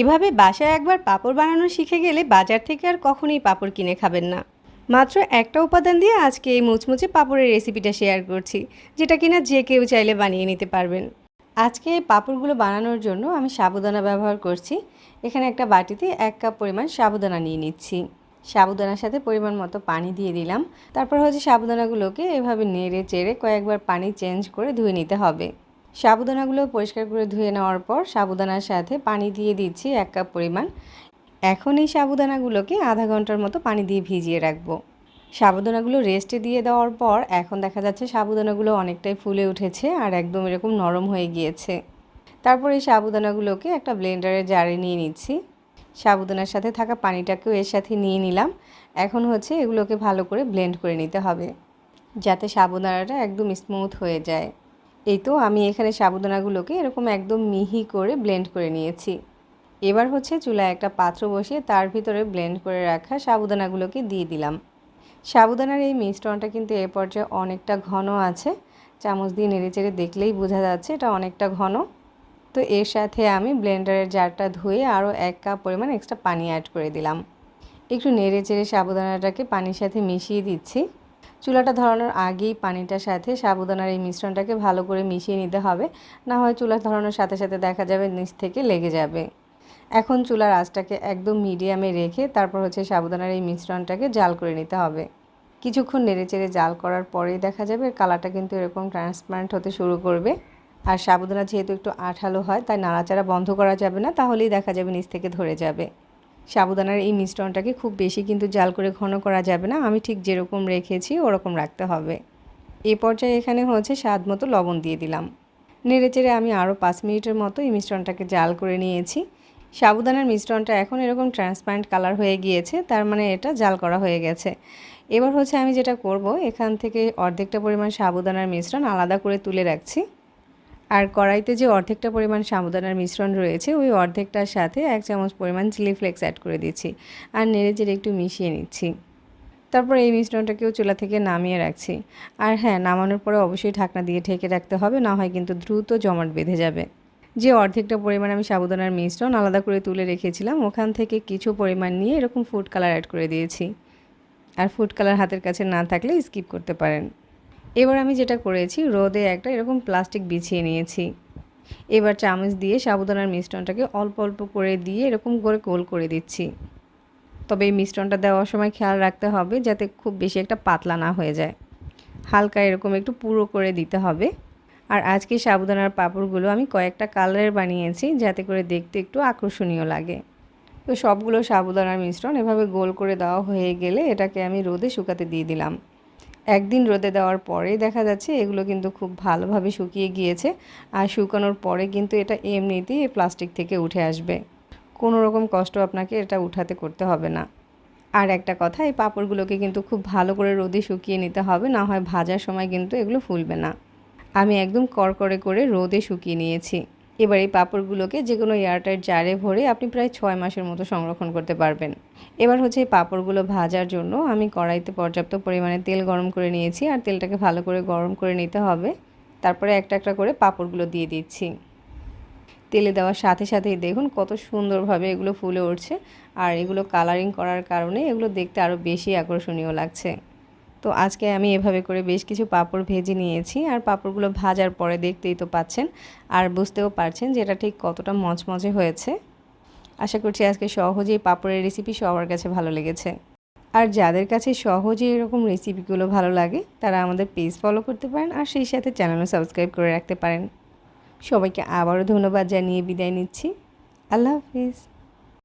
এভাবে বাসায় একবার পাঁপড় বানানো শিখে গেলে বাজার থেকে আর কখনোই পাঁপড় কিনে খাবেন না। মাত্র একটা উপাদান দিয়ে আজকে এই মুচমুচে পাঁপড়ের রেসিপিটা শেয়ার করছি, যেটা কিনা যে কেউ চাইলে বানিয়ে নিতে পারবেন। আজকে এই পাঁপড়গুলো বানানোর জন্য আমি সাবুদানা ব্যবহার করছি। এখানে একটা বাটিতে এক কাপ পরিমাণ সাবুদানা নিয়ে নিচ্ছি। সাবুদানার সাথে পরিমাণ মতো পানি দিয়ে দিলাম। তারপর হচ্ছে সাবুদানাগুলোকে এভাবে নেড়ে চেড়ে কয়েকবার পানি চেঞ্জ করে ধুয়ে নিতে হবে। সাবুদানাগুলো পরিষ্কার করে ধুয়ে নেওয়ার পর সাবুদানার সাথে পানি দিয়ে দিচ্ছি এক কাপ পরিমাণ। এখন এই সাবুদানাগুলোকে আধা ঘণ্টার মতো পানি দিয়ে ভিজিয়ে রাখব। সাবুদানাগুলো রেস্টে দিয়ে দেওয়ার পর এখন দেখা যাচ্ছে সাবুদানাগুলো অনেকটাই ফুলে উঠেছে আর একদম এরকম নরম হয়ে গিয়েছে। তারপর এই সাবুদানাগুলোকে একটা ব্লেন্ডারের জারে নিয়ে নিচ্ছি। সাবুদানার সাথে থাকা পানিটাকেও এর সাথে নিয়ে নিলাম। এখন হচ্ছে এগুলোকে ভালো করে ব্লেন্ড করে নিতে হবে, যাতে সাবুদানাটা একদম স্মুথ হয়ে যায়। এই তো আমি এখানে সাবুদানাগুলোকে এরকম একদম মিহি করে ব্লেন্ড করে নিয়েছি। এবার হচ্ছে চুলায় একটা পাত্র বসিয়ে তার ভিতরে ব্লেন্ড করে রাখা সাবুদানাগুলোকে দিয়ে দিলাম। সাবুদানার এই মিশ্রণটা কিন্তু এ পর্যায়ে অনেকটা ঘন আছে। চামচ দিয়ে নেড়েচেড়ে দেখলেই বোঝা যাচ্ছে এটা অনেকটা ঘন। তো এর সাথে আমি ব্লেন্ডারের জারটা ধুয়ে আরও এক কাপ পরিমাণ এক্সট্রা পানি অ্যাড করে দিলাম। একটু নেড়ে চেড়ে সাবুদানাটাকে পানির সাথে মিশিয়ে দিচ্ছি। চুলাটা ধরানোর আগেই পানিটার সাথে সাবুদানার এই মিশ্রণটাকে ভালো করে মিশিয়ে নিতে হবে। না হয় চুলা ধরানোর সাথে সাথে দেখা যাবে নিচ থেকে লেগে যাবে। এখন চুলার আঁচটাকে একদম মিডিয়ামে রেখে তারপর হচ্ছে সাবুদানার এই মিশ্রণটাকে জাল করে নিতে হবে। কিছুক্ষণ নেড়েচেড়ে জাল করার পরেই দেখা যাবে কালারটা কিন্তু এরকম ট্রান্সপারেন্ট হতে শুরু করবে। আর সাবুদানা যেহেতু একটু আঠালো হয়, তাই নাড়াচাড়া বন্ধ করা যাবে না, তাহলেই দেখা যাবে নিচ থেকে ধরে যাবে। সাবুদানার এই মিশ্রণটাকে খুব বেশি কিন্তু জাল করে ঘন করা যাবে না। আমি ঠিক যেরকম রেখেছি ওরকম রাখতে হবে। এ পর্যায়ে এখানে হচ্ছে স্বাদ মতো লবণ দিয়ে দিলাম। নেড়েচেড়ে আমি আরও পাঁচ মিনিটের মতো এই মিশ্রণটাকে জাল করে নিয়েছি। সাবুদানার মিশ্রণটা এখন এরকম ট্রান্সপারেন্ট কালার হয়ে গিয়েছে, তার মানে এটা জাল করা হয়ে গেছে। এবার হচ্ছে আমি যেটা করব, এখান থেকে অর্ধেকটা পরিমাণ সাবুদানার মিশ্রণ আলাদা করে তুলে রাখছি। আর কড়াইতে যে অর্ধেকটা পরিমাণ সাবুদানার মিশ্রণ রয়েছে, ওই অর্ধেকটার সাথে এক চামচ পরিমাণ চিলি ফ্লেক্স অ্যাড করে দিচ্ছি আর নেড়ে চেড়ে একটু মিশিয়ে নিচ্ছি। তারপর এই মিশ্রণটাকেও চুলা থেকে নামিয়ে রাখছি। আর হ্যাঁ নামানোর পরে অবশ্যই ঢাকনা দিয়ে ঢেকে রাখতে হবে, না হয় কিন্তু দ্রুত জমাট বেঁধে যাবে। যে অর্ধেকটা পরিমাণ আমি সাবুদানার মিশ্রণ আলাদা করে তুলে রেখেছিলাম, ওখান থেকে কিছু পরিমাণ নিয়ে এরকম ফুড কালার অ্যাড করে দিয়েছি। আর ফুড কালার হাতের কাছে না থাকলে স্কিপ করতে পারেন। এবার আমি যেটা করেছি, রোদে একটা এরকম প্লাস্টিক বিছিয়ে নিয়েছি। এবার চামচ দিয়ে সাবুদানার মিশ্রণটাকে অল্প অল্প করে দিয়ে এরকম করে গোল করে দিচ্ছি। তবে এই মিশ্রণটা দেওয়ার সময় খেয়াল রাখতে হবে যাতে খুব বেশি একটা পাতলা না হয়ে যায়। হালকা এরকম একটু পুরো করে দিতে হবে। আর আজকে সাবুদানার পাঁপড়গুলো আমি কয়েকটা কালারের বানিয়েছি যাতে করে দেখতে একটু আকর্ষণীয় লাগে। তো সবগুলো সাবুদানার মিশ্রণ এভাবে গোল করে দেওয়া হয়ে গেলে এটাকে আমি রোদে শুকাতে দিয়ে দিলাম। একদিন রোদে দেওয়ার পরেই দেখা যাচ্ছে এগুলো কিন্তু খুব ভালোভাবে শুকিয়ে গিয়েছে। আর শুকানোর পরে কিন্তু এটা এমনিতেই প্লাস্টিক থেকে উঠে আসবে। কোনো রকম কষ্ট আপনাকে এটা উঠাতে করতে হবে না। আর একটা কথা, এই পাঁপড়গুলোকে কিন্তু খুব ভালো করে রোদে শুকিয়ে নিতে হবে, না হয় ভাজার সময় কিন্তু এগুলো ফুলবে না। আমি একদম করকরে করে রোদে শুকিয়ে নিয়েছি। এবার এই পাঁপড়গুলোকে যে কোনো এয়ারটাইট জারে ভরে আপনি প্রায় ছয় মাসের মতো সংরক্ষণ করতে পারবেন। এবার হচ্ছে এই পাঁপড়গুলো ভাজার জন্য আমি কড়াইতে পর্যাপ্ত পরিমাণে তেল গরম করে নিয়েছি আর তেলটাকে ভালো করে গরম করে নিতে হবে। তারপরে একটা একটা করে পাঁপড়গুলো দিয়ে দিচ্ছি। তেলে দেওয়ার সাথে সাথেই দেখুন কত সুন্দরভাবে এগুলো ফুলে উঠছে। আর এগুলো কালারিং করার কারণে এগুলো দেখতে আরও বেশি আকর্ষণীয় লাগছে। তো আজকে আমি এভাবে করে বেশ কিছু পাঁপড় ভেজে নিয়েছি আর পাঁপড়গুলো ভাজার পরে দেখতেই তো পাচ্ছেন আর বুঝতেও পারছেন যে এটা ঠিক কতটা মচমচে হয়েছে। আশা করছি আজকে সহজেই পাঁপড়ের রেসিপি সবার কাছে ভালো লেগেছে। আর যাদের কাছে সহজে এরকম রেসিপিগুলো ভালো লাগে, তারা আমাদের পেজ ফলো করতে পারেন আর সেই সাথে চ্যানেলও সাবস্ক্রাইব করে রাখতে পারেন। সবাইকে আবারও ধন্যবাদ জানিয়ে বিদায় নিচ্ছি। আল্লাহ হাফিজ।